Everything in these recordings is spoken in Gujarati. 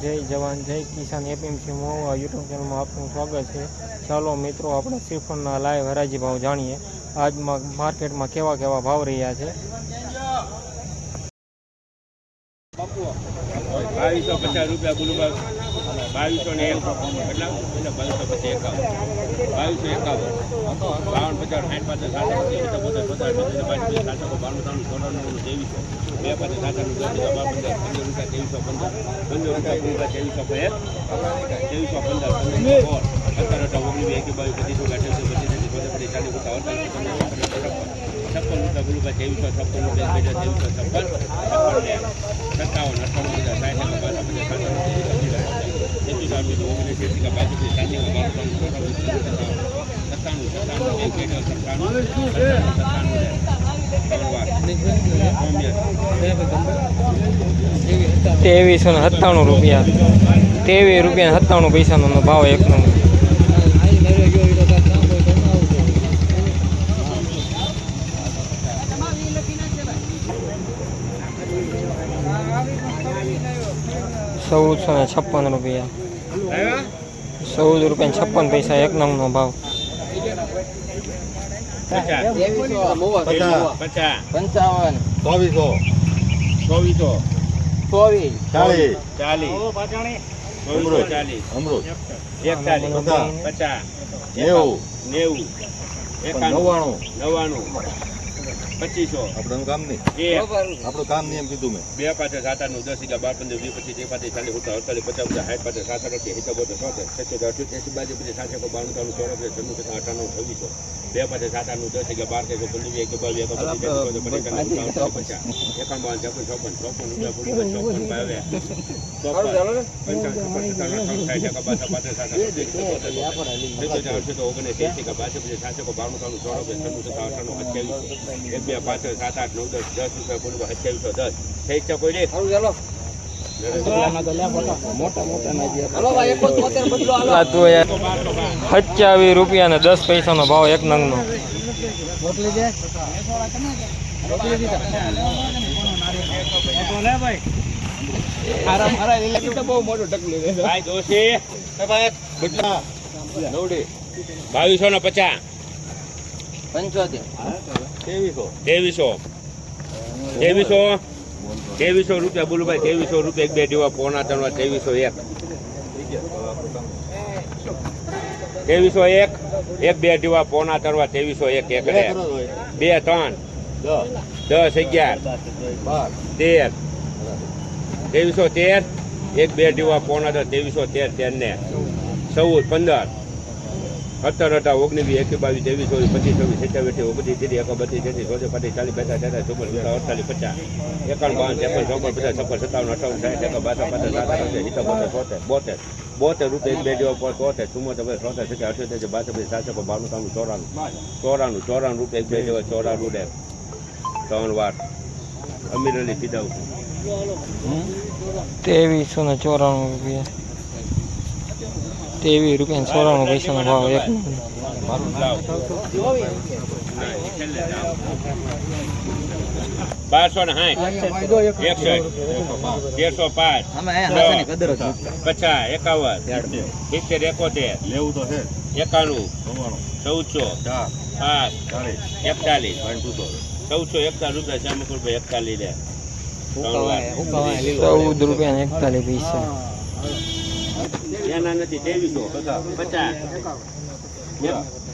જય જવાન, જય કિસાન એપીએમસી મોવા યુટ્યુબ ચેનલમાં આપનું સ્વાગત છે. ચાલો મિત્રો, આપણે શ્રીફળના લાઈવ હરાજી ભાવ જાણીએ. આજમાં માર્કેટમાં કેવા કેવા ભાવ રહ્યા છે? બાવીસો પચાસ રૂપિયા બાવીસો ને એક કેટલા એટલે બાવીસો પછી એકાવન. બાવીસો એકાવન. બાવન પચાસ, સાઠ પાંચ સાત પચાસ પચાસ, પચીસ પાંચ સાતસો બાણું ત્રણ ચોરાણું ત્રેવીસો બે પાસે સાત, આઠ દસ હજાર બાર, પંદર પંદર રૂપિયા, ત્રેવીસો, પંદર પંદર રૂપિયા, ત્રેવીસો બે ત્રેવીસો પંદર પંદર સોળ, સત્તર અઢાર ઓગણીસ એકી બાવીસ, પચીસો અઠ્યાસી પચીસ એસી પચાસ ચાલીસ રૂપિયા અડતાલીસ પંદર છપ્પન રૂપિયા, ગુરુભાઈ, ત્રેવીસો, છપ્પન રૂપિયા, ત્રેવીસો, છપ્પન છપ્પન સત્તાવન અઠાવન રૂપિયા સાઠ સાતસો એસી સાતસો ઓગણીસ એસી કા બાસઠ સાતસો બારસો સત્તાણું સત્તાણું એક એક સત્તાણું સત્તાણું ત્રેવીસો ને સત્તાણું રૂપિયા. ત્રેવીસ રૂપિયા સત્તાણું પૈસાનો ભાવ એક નંબર ચૌદસો ને છપ્પન રૂપિયા. ચૌદ રૂપિયા છપ્પન પૈસા એક નંગનો ભાવ. પંચાવન. ચોવીસો. ચોવીસો. ચોવીસ. ચાલીસ. ચાલીસ. ચાલીસ. અમૃત. એકતાલીસ. પચાસ. નેવું. નેવું. નવ્વાણું. નવ્વાણું. પચીસો. આપણું કામ નહીં. એ આપણું કામ નહીં એમ કીધું મેં. બે પાંચે સાત આઠ દસ અગિયાર બાર પંદર વીસ પચીસ એક પાંચે ચાલીસ ઉત્તર અડતાલીસ પચાસ પચાસ સાઠ પાંચે સાત અઠ્યાસી સિત્તેર બોતેર છસો અઠ્યોતેર એસી બાજુ પછી સાતસો એકો બાણું ત્રણ ચોરસ છન્નું અઠાણું છવ્વીસો. બે પાંચે સાત આઠ દસ અગિયાર બાર તેરસો પંદર એક બાવીસ એક એક એકાવન છપ્પન છપ્પન ચોપન રૂપિયા પૂરું ચોપન ચોપન સાઠ એકા એકો એક બે પાછળ સાત આઠ નવ દસ દસ રૂપિયા પૂરું અઠ્યાવીસો દસ થઈ છે કોઈ સત્યાવીસ રૂપિયા ને દસ પૈસાનો ભાવ એક નંગ નો બાવીસો ને પચાસ. પંચોતેર. ત્રેવીસો ત્રેવીસો. ત્રેવીસો. ત્રેવીસો રૂપિયા બોલું ભાઈ ત્રેવીસો રૂપિયા એક બે જેવા પોણા ત્રણ ત્રેવીસો એક. ત્રેવીસો એક એક બે જેવા પોણા ત્રણ ત્રેવીસો એક એક બે ત્રણ. દસ અગિયાર. તેર. ત્રેવીસો તેર એક બે જેવા પોણા દસ ત્રેવીસો તેર તેર ને ચૌદ પંદર. સત્તર અઠા ઓગણીસ એક બાવીસ ત્રેવીસ ચોવીસ પચીસ ચોવીસ સત્યાવીસ ઓગણીસ ત્રીસ એક બત્રીસ તેત્રીસ ચોથી પાંત્રીસ ચાલીસ બેતાલીસ તેતાલીસ ચોપન પચાસ અડતાલીસ, પચાસ એકાવન બાવન, ત્રેપન, ચોપન, પચાસ, છપ્પન, સત્તાવન, અઠાવન, સાઠ એકા બાસઠ પચાસ સાત સિત્તેર બોતેર બોતેર બોતેર રૂપિયા એક બે જેવા પર તોતેર ચુમ્મોતેર પછી ચોતેર સિત્તેર, અઠ્યોતેર બાસઠ પછી સાતસો બાણું, ત્રાણું, ચોરાણું ચોરાણું ચોરાણું રૂપિયા એક બે જેવા, ચોરાણું ડેમ ત્રણ વાર. અમીર અલી સીધા ત્રેવીસો ને ચોરાણું રૂપિયા. ત્રેવીસ રૂપિયા ને ચોરાણું પૈસાનો ભાવ એક બારસો ને સાઠ એકસઠ તેરસો પાંચ. પચાસ એકાવન સિત્તેર એકોતેર. લેવું તો છે એકાણું ચૌદસો પાંચ એકતાલીસ. ચૌદસો એકતાલીસ રૂપિયા શ્યામકુરભાઈ એકતાલીસ ચૌદ રૂપિયા એકતાલીસ પૈસા. એના નથી ત્રેવીસો. પચાસ.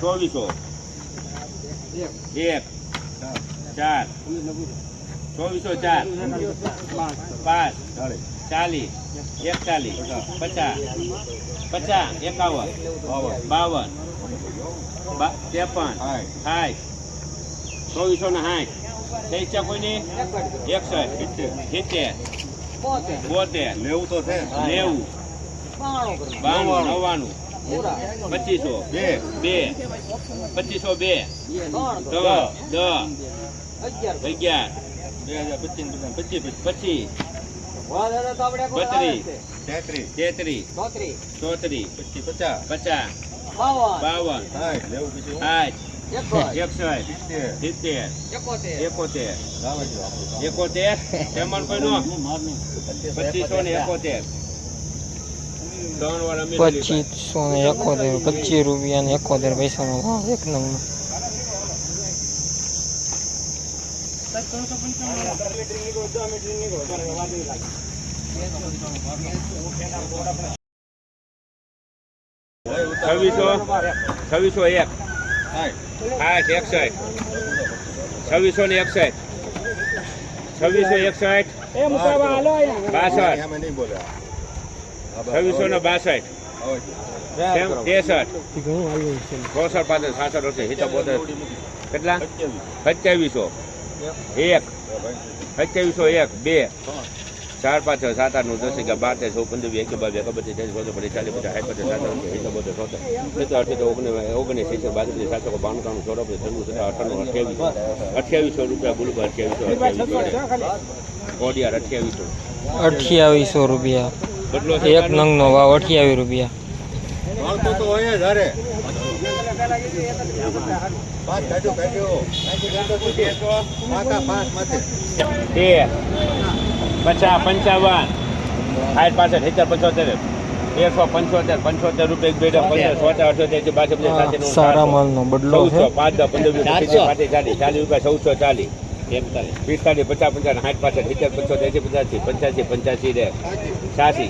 ચોવીસો. એક ચાર. ચોવીસો ચાર. પાંચ ચાલીસ. એકતાલીસ. પચાસ. પચાસ એકાવન. બાવન. ત્રેપન. સાઠ. ચોવીસો ને સાઠ. થઈ છે કોઈની? એકસઠ. સિત્તેર. બોતેર. નેવું તો છે. નેવું. બાણું નવ્વાણું. પચીસો. બે. બે. પચીસો બે. દસ દસ અગિયાર. બે હજાર પચીસ પચીસ પચીસ. બત્રીસ. તેત્રીસ. તેત્રીસ. ચોત્રીસ. પચીસ પચાસ. પચાસ. બાવન. સાઠ. એકસઠ. સિત્તેર. સિત્તેર. એકોતેર. એકોતેર. તેમાં કોઈનો પચીસો ને એકોતેર ત્રણ વાર અમે લીધા. પચીસો ને એકોતેર પચીસ રૂપિયા ને એકોતેર પૈસાનો ભાવ એક નંબર. છવ્વીસો છવ્વીસો એક. આઠ એકસાઠ છવ્વીસો ને એકસઠ. છવ્વીસો એકસઠ. બાસઠ. છવ્વીસો ને બાસઠ. ત્રેસઠ ચોસઠ પાંત્રીસ સાસઠ સિત્તેર બોતેર. કેટલા? સત્યાવીસો એક. સત્યાવીસો એક બે. ચાર પાંચ સાત આઠ નવ દસ અગિયાર બાર તેર ચૌદ પંદર વીસ એકવીસ બાવીસ બત્રીસ તેત્રીસ ચોત્રીસ પચાસ ચાલીસ પચાસ સાઠ પચાસ સાત સિત્તેર બોતેર છોતેર સિત્તેર અઠ્યોતેર ઓગણીસ ઓગણીસ સિત્તેર બાવીસ સાતસો બાણું ત્રાણું ચોરાણું ત્રણું સત્તર અઠાણું અઠ્યાવીસ. અઠ્યાવીસો રૂપિયા બોલું અઠ્યાવીસો અઠ્યાવીસો. કોડિયાર અઠ્યાવીસો. અઠ્યાવીસો રૂપિયા. એક નંગનો ભાવ અઠ્યાવીસ રૂપિયા. પચાસ પંચાવન. સાઠ પાસઠ સિત્તેર પંચોતેર. તેરસો પંચોતેર પંચોતેર રૂપિયા બેડા પંદર સોતેર અઠોતેર બાસઠ સાતેર સારા માલનો બદલો પાંચ દસ પંદર ચાલીસ રૂપિયા ચૌદસો ચાલીસ. પિસ્તાલીસ પચાસ પંચાવન સાઠ પાસઠ સિત્તેર પંચોતેર એસી પંચાસી પંચ્યાસી પંચ્યાસી રે. છાસી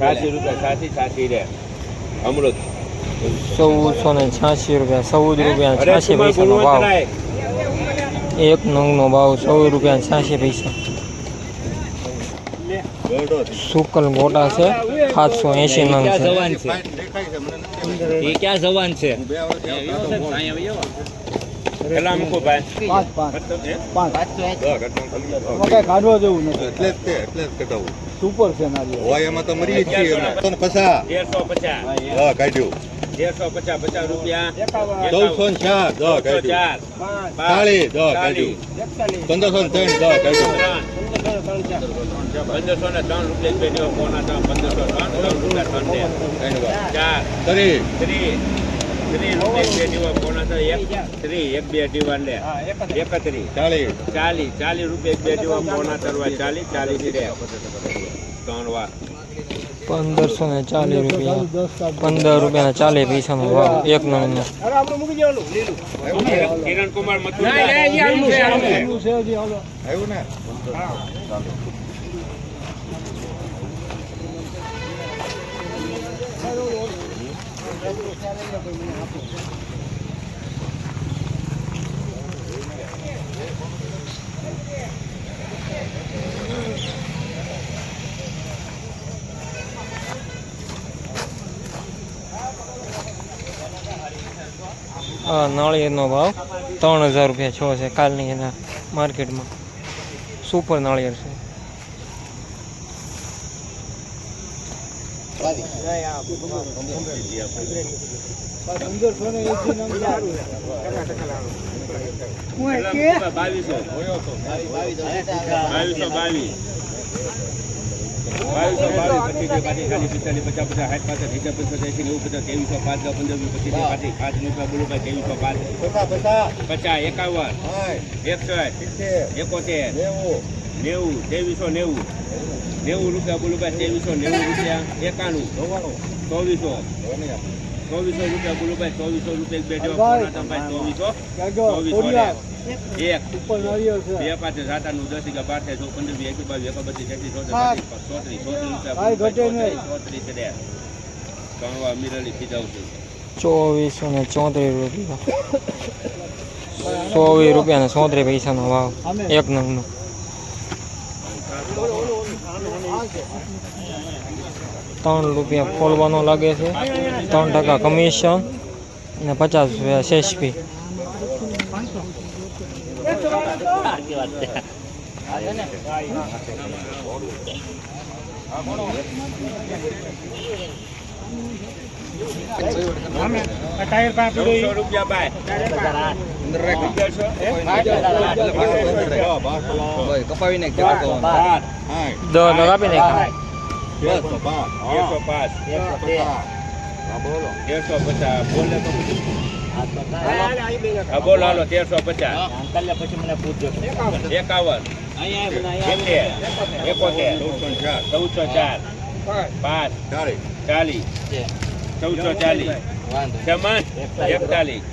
છાસી રૂપિયા છાસી છાસી રે. અમૃત. ચૌદસો ને છ્યાસી રૂપિયા ચૌદ રૂપિયા છ્યાસી પૈસાનો ભાવ. એક નંગનો ભાવ ચૌદ રૂપિયા છ્યાસી પૈસા. શુકલ સુકલ મોટા છે સાતસો એંશી નંગ છે. ક્યાં જવાન છે? કેટલા મૂકો કાઢવા જેવું નથી. એટલે જ તે એટલે જ કઢાવું સુપર છે નારિયેળ હોય એમાં તો મરી જ છીએ અમે. પચાસ. તેરસો પચાસ. હા કાઢ્યું. તેરસો પચાસ પચાસ રૂપિયા. ચૌદસો ને ચાર દસ કાઢ્યું. ચાર ચાલીસ દસ કાઢ્યું. પંદરસો ને ત્રણ દસ કાઢ્યું. પંદરસો ને ત્રણ. રૂપિયા પંદરસો ત્રણ ત્રણ રૂપિયા ત્રણ. ચાર. તરી ત્રી. ત્રી રૂપિયા બે દીવા પોણા ત્રણ એક ત્રી એક બે દીવા લે. એકત્રીસ. ચાલીસ. ચાલીસ ચાલીસ રૂપિયા એક બે દીવા પોણા તરવા ચાલીસ ચાલીસ રે ત્રણ વાર. પંદરસો ને ચાલીસ રૂપિયા. પંદર રૂપિયા ને ચાલીસ પૈસાનો ભાવ. એક નંગનો કિરણ કુમાર મથુર આ નાળિયેરનો ભાવ ત્રણ હજાર રૂપિયા છો છે. કાલની એના માર્કેટમાં. સુપર નાળિયેર છે. પંદરસો ને એસી નંગ સારું બાવીસો બાવીસો પચીસ પચાસ સાઠ પાસઠ સિત્તેર નેવું રૂપિયા બોલું એકાવન સાઠ એકસઠ નેવું નેવું નેવું નેવું રૂપિયા બોલું ભાઈ, ત્રેવીસો નેવું રૂપિયા. એકાણું. ચોવીસો ચોવીસો રૂપિયા બોલું ભાઈ ચોવીસો રૂપિયા બેઠો ભાઈ. ચોવીસો ચોવીસો એક સુપર નારિયેળ છે બે પાંચ સાત આઠ નવ દસ અગિયાર બાર ચૌદ પંદર ચોત્રીસ ચોત્રીસ ચોત્રીસ. ચોત્રીસ છે ત્રણ મિરલી થી ચોવીસો ને ચોત્રીસ રૂપિયા ચોવીસ રૂપિયા ને ચોત્રીસ પૈસાનો ભાવ એક નંગનો ત્રણ રૂપિયા ખોલવાનો લાગે છે ત્રણ ટકા કમિશન અને પચાસ રૂપિયા સેસપી નવસો રૂપિયા બાય અંદર રાખ. અગિયારસો હા, બાર. કપાવીને બાર સાઠ. દસ ટકા આપી નાખ્યા પાંચ. પાંચ પચાસ. બોલો તેરસો પચાસ બોલે તો હા બોલો હાલો તેરસો પચાસ એકાવન સિત્તેર એકોતેર ચૌદસો ને ચાર. ચૌદસો ચાર પાંચ ચાલીસ ચૌદસો ચાલીસ જમણ એકતાલીસ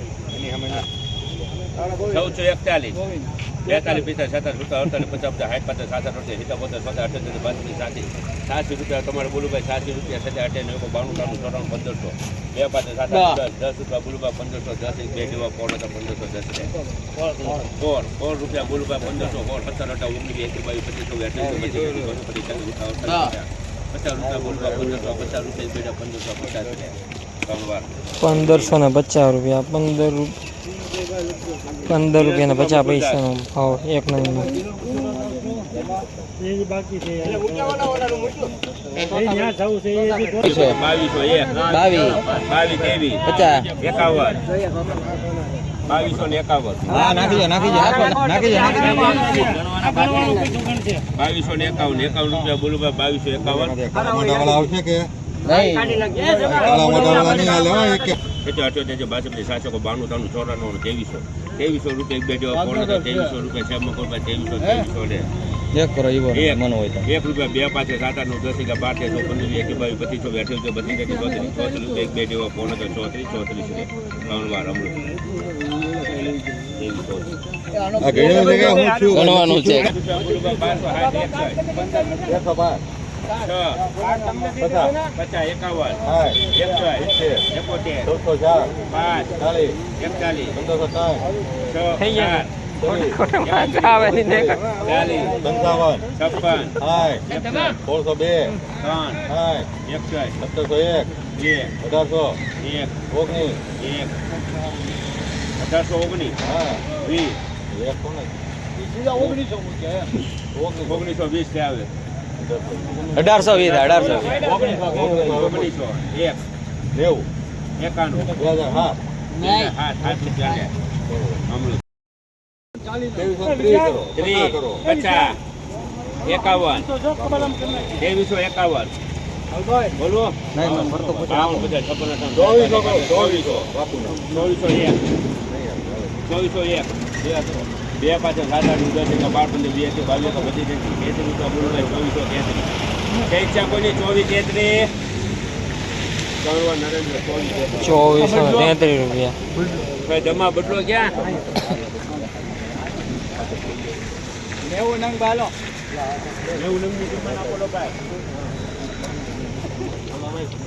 ચૌદસો એકતાલીસ બેતાલીસ પિસ્તાલીસ સત્તર સત્તર અડતાલીસ પચાસ પચાસ સાઠ પચાસ સાત અઠ્યાસી સિત્તેર બોતેર પચાસ અઠ્યાસી સાતી સાતસી રૂપિયા તમારે બોલુભાઈ સાતસી રૂપિયા સત્તર અઠ્યાસી એક બાણું ત્રણ ચોરાણું પંદરસો. બે પાંચ સાત દસ રૂપિયા બોલુભાઈ પંદરસો દસ એક બે જેવા પોણ હતા પંદરસો દસ રૂપિયા બોલુભાઈ પંદરસો ફોર સત્તર અઢાર ઓગણીસ એસી બાવીસ પચીસો અઠ્યાસી પચીસ પચીસ રૂપિયા પચાસ રૂપિયા બોલુભાઈ પંદરસો પચાસ રૂપિયા પંદરસો પચાસ વાર પંદરસો ને પચાસ રૂપિયા પંદર રૂ- પંદર રૂપિયા ને પચાસ પૈસાનો ભાવ એક નંબર. બાવીસો એક બાવીસ બાવીસ ત્રેવીસ પચાસ એકાવન. બાવીસો ને એકાવન હા નાખી દો નાખી દો નાખી દો નાખી બાવીસો એકાવન એકાવન રૂપિયા બોલું બાવીસો એકાવન આવશે કે નહીં એક પચાસ અઠ્યોતેર બાસઠ સાતસો બાણું ત્રાણું ચોરાણું ત્રેવીસો ત્રેવીસો રૂપિયા એક બે જેવા પોણા ત્રેવીસો રૂપિયા છે મકોર ત્રેવીસો ત્રેવીસો ને એક કરો એવો એક. મન હોય તો એક રૂપિયા બે પાંચે સાત આઠ દસ એકા બાર તેર પંદર એક બાવીસ પચીસો અઠ્યાવીસો બત્રીસ તેત્રીસ ચોત્રીસ ચોત્રીસ રૂપિયા એક બે જેવા પોણા તો ચોત્રીસ ચોત્રીસ ને ત્રણ વાર અમૃત છું ગણવાનું છે પચાસ એકાવન એકોતેર ચૌદસો ચાર પાંચ ચાલીસ એકતાલીસ પંદરસો ત્રણ છપ્પન બે સત્તરસો એક બે અઢારસો એક ઓગણીસ એક અઢારસો ઓગણીસ હા વીસ એક ઓગણીસો ઓગણીસો વીસ આવે અઢારસો વીસ અઢારસો એકાવન. ત્રેવીસો એકાવન. બોલો ચોવીસો એક. ચોવીસો એક. બે પાછળ સાત આઠ એક બાર પંદર બે એક બાવીસ તેત્રીસ તેત્રીસ. રૂપિયા બોલો ચોવીસો તેત્રીસ. કઈ ઈચ્છા કોઈની ચોવીસ ચોવીસ તેત્રીસ રૂપિયા. ભાઈ જમા બદલો ક્યાં? નેવું નંગ બાલો. એવું નંબર જમા ના બોલો ભાઈ.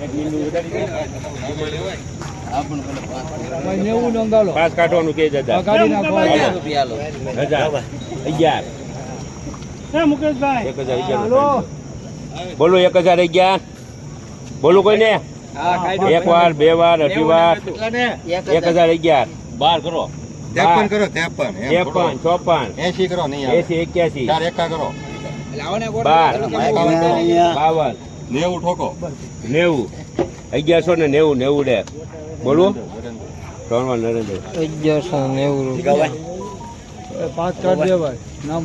એક મિનિટ વધારી દે. નેવું આલો કાઢવાનું કે દાદા હજાર હજાર અગિયાર. મુકેશભાઈ. એક હજાર અગિયાર બોલો એક હજાર અગિયાર. બોલો કોઈને? એક વાર બે વાર અઢી વાર એક હજાર. અગિયાર. બાર કરો. ત્રેપન કરો ત્રેપન. ત્રેપન ચોપન. એસી કરો નહીં એસી એક્યાસી. ચાર એકા કરો. બાર. બાવન. નેવું ઠોકો. નેવું. અગિયારસો ને નેવું નેવું ડે. બોલું ત્રણ વાર નરેન્દ્ર. અગિયારસો નેવું પાંચ કાઢ દેવાય નામ